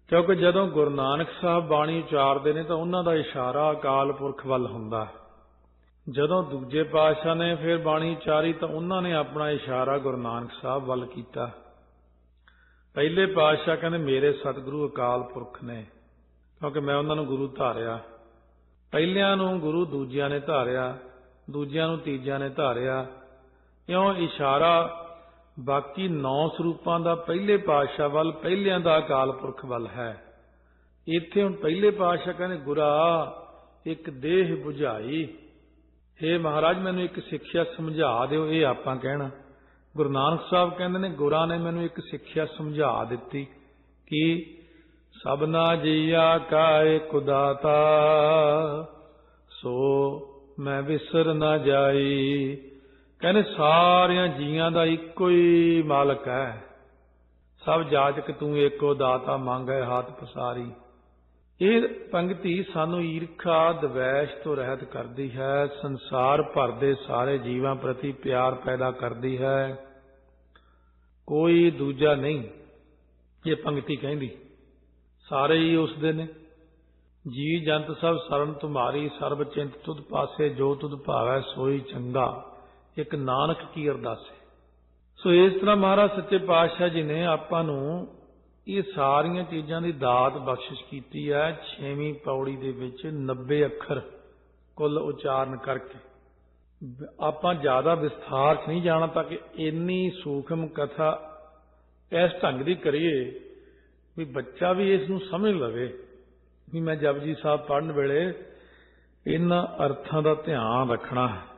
ਕਿਉਂਕਿ ਜਦੋਂ ਗੁਰੂ ਨਾਨਕ ਸਾਹਿਬ ਬਾਣੀ ਉਚਾਰਦੇ ਨੇ ਤਾਂ ਉਹਨਾਂ ਦਾ ਇਸ਼ਾਰਾ ਅਕਾਲ ਪੁਰਖ ਵੱਲ ਹੁੰਦਾ। ਹੈ ਜਦੋਂ ਦੂਜੇ ਪਾਤਸ਼ਾਹ ਨੇ ਫਿਰ ਬਾਣੀ ਉਚਾਰੀ ਤਾਂ ਉਹਨਾਂ ਨੇ ਆਪਣਾ ਇਸ਼ਾਰਾ ਗੁਰੂ ਨਾਨਕ ਸਾਹਿਬ ਵੱਲ ਕੀਤਾ। ਪਹਿਲੇ ਪਾਤਸ਼ਾਹ ਕਹਿੰਦੇ, ਮੇਰੇ ਸਤਿਗੁਰੂ ਅਕਾਲ ਪੁਰਖ ਨੇ। ਕਿਉਂਕਿ ਮੈਂ ਉਹਨਾਂ ਨੂੰ ਗੁਰੂ ਧਾਰਿਆ। ਪਹਿਲਿਆਂ ਨੂੰ ਗੁਰੂ, ਦੂਜਿਆਂ ਨੇ ਧਾਰਿਆ, ਦੂਜਿਆਂ ਨੂੰ ਤੀਜਿਆਂ ਨੇ ਧਾਰਿਆ। ਇਉਂ ਇਸ਼ਾਰਾ ਬਾਕੀ ਨੌ ਸਰੂਪਾਂ ਦਾ ਪਹਿਲੇ ਪਾਤਸ਼ਾਹ ਵੱਲ, ਪਹਿਲਿਆਂ ਦਾ ਅਕਾਲ ਪੁਰਖ ਵੱਲ ਹੈ। ਇੱਥੇ ਹੁਣ ਪਹਿਲੇ ਪਾਤਸ਼ਾਹ ਕਹਿੰਦੇ, ਗੁਰਾ, ਇੱਕ ਦੇਹ 부ਝਾਈ हे ਮਹਾਰਾਜ, ਮੈਨੂੰ ਇੱਕ ਸਿੱਖਿਆ ਸਮਝਾ ਦਿਓ, ਇਹ ਆਪਾਂ ਕਹਿਣਾ। ਗੁਰੂ ਨਾਨਕ ਸਾਹਿਬ ਕਹਿੰਦੇ ਨੇ, ਗੁਰਾਂ ਨੇ ਮੈਨੂੰ ਇੱਕ ਸਿੱਖਿਆ ਸਮਝਾ ਦਿੱਤੀ ਕਿ ਸਭਨਾ ਜੀਆ ਕਾਇ ਕੁਦਾਤਾ, ਸੋ ਮੈਂ ਵਿਸਰ ਨਾ ਜਾਈ। ਕਹਿੰਦੇ ਸਾਰਿਆਂ ਜੀਆਂ ਦਾ ਇੱਕੋ ਹੀ ਮਾਲਕ ਹੈ। ਸਭ ਜਾਚਕ ਤੂੰ ਏਕੋ ਦਾਤਾ ਮੰਗੈ ਹਾਥ ਪਸਾਰੀ। ਇਹ ਪੰਕਤੀ ਸਾਨੂੰ ਈਰਖਾ, ਦਵੈਸ਼ ਤੋਂ ਰਹਿਤ ਕਰਦੀ ਹੈ। ਸੰਸਾਰ ਭਰ ਦੇ ਸਾਰੇ ਜੀਵਾਂ ਪ੍ਰਤੀ ਪਿਆਰ ਪੈਦਾ ਕਰਦੀ ਹੈ। ਕੋਈ ਦੂਜਾ ਨਹੀਂ, ਇਹ ਪੰਕਤੀ ਕਹਿੰਦੀ। ਸਾਰੇ ਹੀ ਉਸ ਦੇ ਨੇ। ਜੀ ਜੰਤ ਸਭ ਸਰਨ ਤੁਮਾਰੀ ਸਰਬ ਚਿੰਤ ਤੁਧ ਪਾਸੇ ਜੋ ਤੁਧ ਭਾਵੈ ਸੋਈ ਚੰਗਾ। ਇੱਕ ਨਾਨਕ ਕੀ ਅਰਦਾਸ ਅਰਦਾਸੇ ਸੋ ਇਸ ਤਰ੍ਹਾਂ ਮਹਾਰਾਜ ਸੱਚੇ ਪਾਤਸ਼ਾਹ ਜੀ ਨੇ ਆਪਾਂ ਨੂੰ ਇਹ ਸਾਰੀਆਂ ਚੀਜ਼ਾਂ ਦੀ ਦਾਤ ਬਖਸ਼ਿਸ਼ ਕੀਤੀ ਹੈ 6ਵੀਂ ਪੌੜੀ ਦੇ ਵਿੱਚ 90 ਅੱਖਰ ਕੁੱਲ ਉਚਾਰਨ ਕਰਕੇ। ਆਪਾਂ ਜ਼ਿਆਦਾ ਵਿਸਥਾਰ 'ਚ ਨਹੀਂ ਜਾਣਾ ਤਾਂ ਕਿ ਇੰਨੀ ਸੂਖਮ ਕਥਾ ਇਸ ਢੰਗ ਦੀ ਕਰੀਏ ਵੀ ਬੱਚਾ ਵੀ ਇਸ ਨੂੰ ਸਮਝ ਲਵੇ। ਵੀ ਮੈਂ ਜਪਜੀ ਸਾਹਿਬ ਪੜਨ ਵੇਲੇ ਇਹਨਾਂ ਅਰਥਾਂ ਦਾ ਧਿਆਨ ਰੱਖਣਾ ਹੈ।